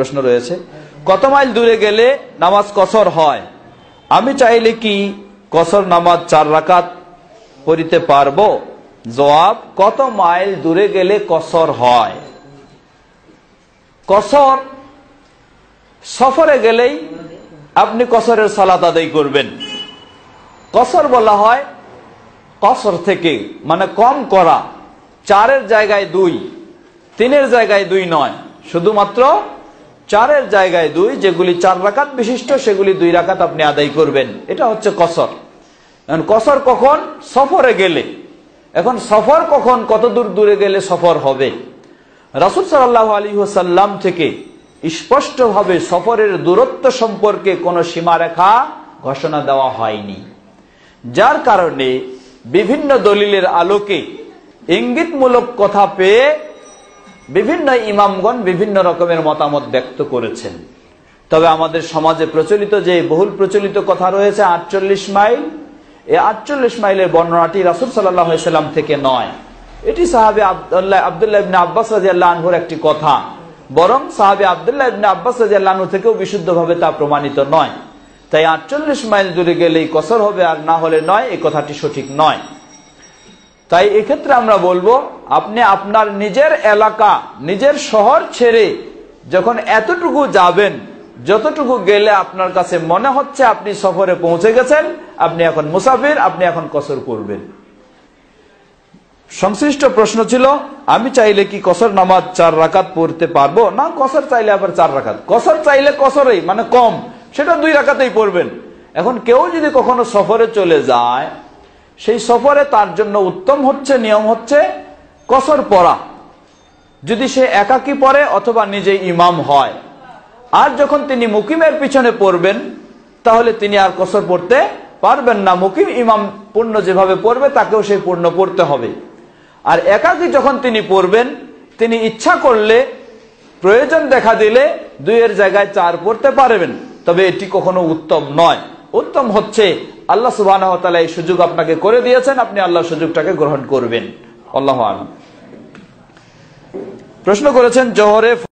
প্রশ্ন রয়েছে, কত মাইল দূরে গেলে নামাজ কসর হয়? আমি চাইলে কি কসর নামাজ চার রাকাত পড়িতে পারব? জবাব, কত মাইল দূরে গেলে কসর হয়? কসর সফরে গেলেই আপনি কসরের সালাত আদায় করবেন। কসর বলা হয় কসর থেকে মানে কম করা। চারের জায়গায় দুই, তিনের জায়গায় দুই নয়, শুধুমাত্র চারের জায়গায় দুই, যেগুলি চার রাকাত বিশিষ্ট, সেগুলি দুই রাকাত আপনি আদায় করবেন। এটা হচ্ছে কসর। এখন কসর কখন? সফরে গেলে। এখন সফর কখন? কত দূর দূরে গেলে সফর হবে? রাসুল সাল্লাহ আলী সাল্লাম থেকে স্পষ্টভাবে সফরের দূরত্ব সম্পর্কে কোনো সীমারেখা ঘোষণা দেওয়া হয়নি। যার কারণে বিভিন্ন দলিলের আলোকে ইঙ্গিতমূলক কথা পেয়ে বিভিন্ন ইমামগণ বিভিন্ন রকমের মতামত ব্যক্ত করেছেন। তবে আমাদের সমাজে প্রচলিত যে বহুল প্রচলিত কথা রয়েছে আটচল্লিশ মাইল এই আটচল্লিশ মাইলের বর্ণনাটি রাসুল সাল্লাম থেকে নয়। এটি সাহাবে আবদুল্লাহ আবদুল্লাহ ইবনে আব্বাস রাজিয়াল্লাহ আনহুর একটি কথা, বরং সাহাবে আবদুল্লাহ ইবনে আব্বাস রাজিয়াল্লাহ আনহু থেকেও বিশুদ্ধভাবে তা প্রমাণিত নয়। তাই আটচল্লিশ মাইল দূরে গেলেই কসর হবে আর না হলে নয়, এই কথাটি সঠিক নয়। তাই এক্ষেত্রে আমরা বলব আপনি আপনার নিজের এলাকা, নিজের শহর ছেড়ে যখন এতটুকু যাবেন, যতটুকু গেলে আপনার কাছে মনে হচ্ছে আপনি সফরে পৌঁছে গেছেন, আপনি এখন মুসাফির, আপনি এখন কসর করবেন। সংশ্লিষ্ট প্রশ্ন ছিল, আমি চাইলে কি কসর নামাজ চার রাকাত পড়তে পারব? না, কসর চাইলে আবার চার রাকাত। কসর চাইলে কসরেই মানে কম, সেটা দুই রাকাতেই পড়বেন। এখন কেউ যদি কখনো সফরে চলে যায়, সেই সফরে তার জন্য উত্তম হচ্ছে, নিয়ম হচ্ছে কসর পড়া। যদি সে একাকি পড়ে অথবা নিজে ইমাম হয়। আর যখন তিনি মুকিমের পিছনে পড়বেন, তাহলে তিনি আর কসর পড়তে পারবেন না। মুকিম ইমাম পূর্ণ যেভাবে পড়বে, তাকেও সেই পূর্ণ পড়তে হবে। আর একাকি যখন তিনি পড়বেন, তিনি ইচ্ছা করলে প্রয়োজন দেখা দিলে দুইয়ের জায়গায় চার পড়তে পারবেন। তবে এটি কখনো উত্তম নয়। উত্তম হচ্ছে, আল্লাহ সুবাহ এই সুযোগ আপনাকে করে দিয়েছেন। আপনি আল্লাহ সুযোগটাকে গ্রহণ করবেন। আল্লাহ আলম। প্রশ্ন করেছেন জহরে